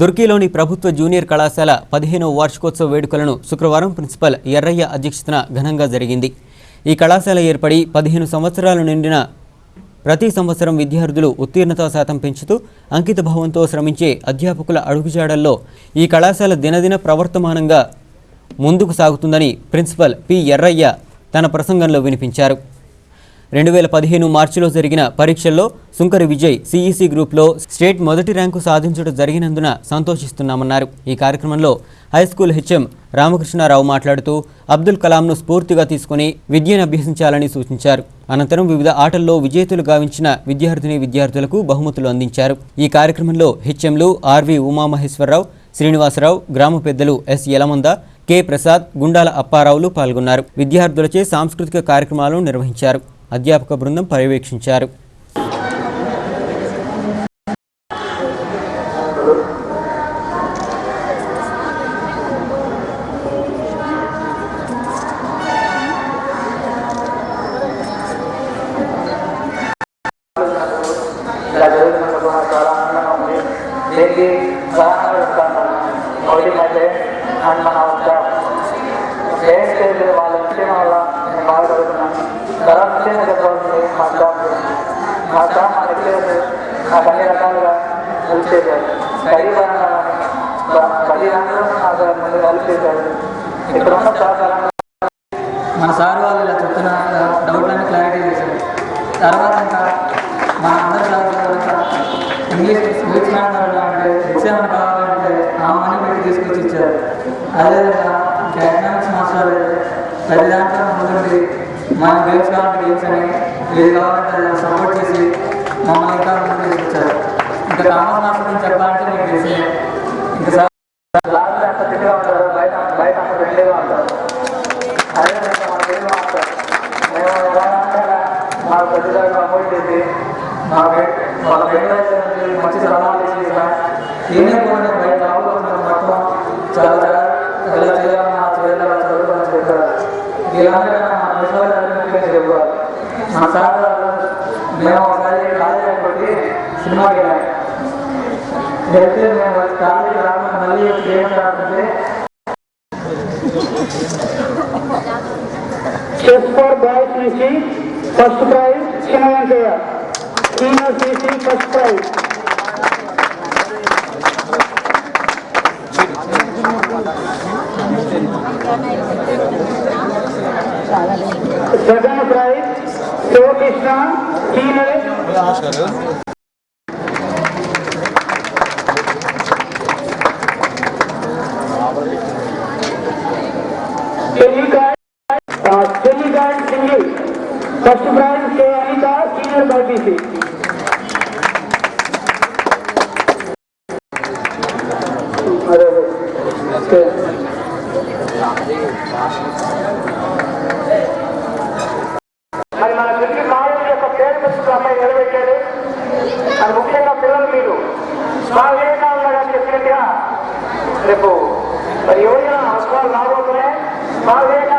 దుర్కిలోని ప్రభుత్వ జూనియర్ కళాశాల పదిహేనవ వార్షికోత్సవ వేడుకలను శుక్రవారం ప్రిన్సిపల్ ఎర్రయ్య అధ్యక్షతన ఘనంగా జరిగింది. ఈ కళాశాల ఏర్పడి పదిహేను సంవత్సరాలు నిండిన ప్రతి సంవత్సరం విద్యార్థులు ఉత్తీర్ణత శాతం పెంచుతూ అంకిత భావంతో శ్రమించే అధ్యాపకుల అడుగుజాడల్లో ఈ కళాశాల దినదిన ప్రవర్తమానంగా ముందుకు సాగుతుందని ప్రిన్సిపల్ పి ఎర్రయ్య తన ప్రసంగంలో వినిపించారు. రెండు వేల పదిహేను మార్చిలో జరిగిన పరీక్షల్లో సుంకరి విజయ్ సిఈసి గ్రూప్లో స్టేట్ మొదటి ర్యాంకు సాధించడం జరిగినందున సంతోషిస్తున్నామన్నారు. ఈ కార్యక్రమంలో హైస్కూల్ హెచ్ఎం రామకృష్ణారావు మాట్లాడుతూ అబ్దుల్ కలాంను స్ఫూర్తిగా తీసుకుని విద్యను అభ్యసించాలని సూచించారు. అనంతరం వివిధ ఆటల్లో విజేతలు గావించిన విద్యార్థిని విద్యార్థులకు బహుమతులు అందించారు. ఈ కార్యక్రమంలో హెచ్ఎంలు ఆర్వి ఉమామహేశ్వరరావు శ్రీనివాసరావు గ్రామ పెద్దలు ఎస్ యలమంద కె ప్రసాద్ గుండాల అప్పారావులు పాల్గొన్నారు. విద్యార్థులచే సాంస్కృతిక కార్యక్రమాలు నిర్వహించారు. అధ్యాపక బృందం పర్యవేక్షించారు. దీనికి ఒకటి అండ్ మన ఒక ఏం చేయలేదు తర్వాత ముఖ్యంగా చెప్పాల్సింది మా స్టాఫ్ మా స్టాఫ్ మా దగ్గర నాకు అన్ని రకాలుగా హెల్ప్ చేశారు స్టడీ నాకు ముందు హెల్ప్ చేశారు ఇక్కడ ఉన్న స్టాఫ్ ఎలా మన సార్ వాళ్ళు ఇలా చెప్తున్న డౌట్లన్నీ క్లారిటీ చేశారు. తర్వాత ఇంకా మా అందరి క్లాస్ ఇంగ్లీష్ స్పీచ్ మాట్లాడాలి అంటే ఎగ్జామ్ కావాలంటే ఆ మనీ పెట్టి తీసుకొచ్చి ఇచ్చారు. అదేవిధంగా ఇంకా ఎకనామిక్స్ మాస్టర్ ప్రతి దాంట్లో ముందుండి మా గేమ్స్ కావాలంటే గేమ్స్ అని ఏది కావాలంటే సపోర్ట్ చేసి మమ్మల్ని ఇంకా ముందుకు తీసుకొచ్చారు. ఇంకా కామర్స్ మాస్టర్ గురించి చెప్పాలంటే మీకు తెలిసి ఇంకా సార్ లాస్ట్ అంత తిట్టుగా ఉంటారు ఇలాంటి మా విశ్వాసాలు చెప్పారు మా సార్ వాళ్ళు మేము ఒకసారి కాలేజీ అనుకోండి సినిమాకి వెళ్ళాం వెళ్తే మేము కాలేజీ రాకుండా మళ్ళీ ఏం రాకుంటే చెస్ ఫర్ బాయ్స్ నుంచి first praise చిన్నవంకయ్య senior CC first prize second prize Gagan prize Shiva Krishna तीन फ़र्स्ट प्राइज के अनिता सीनियर पार्टी से अरे నిలబెట్టాడు అది ముఖ్యంగా పిల్లలు మీరు. స్వామి వివేకానంద గారు చెప్పినట్టుగా? రేపు. మరి యువజన అవసరాలు రాబోతున్నాయి? స్వామి వివేకానంద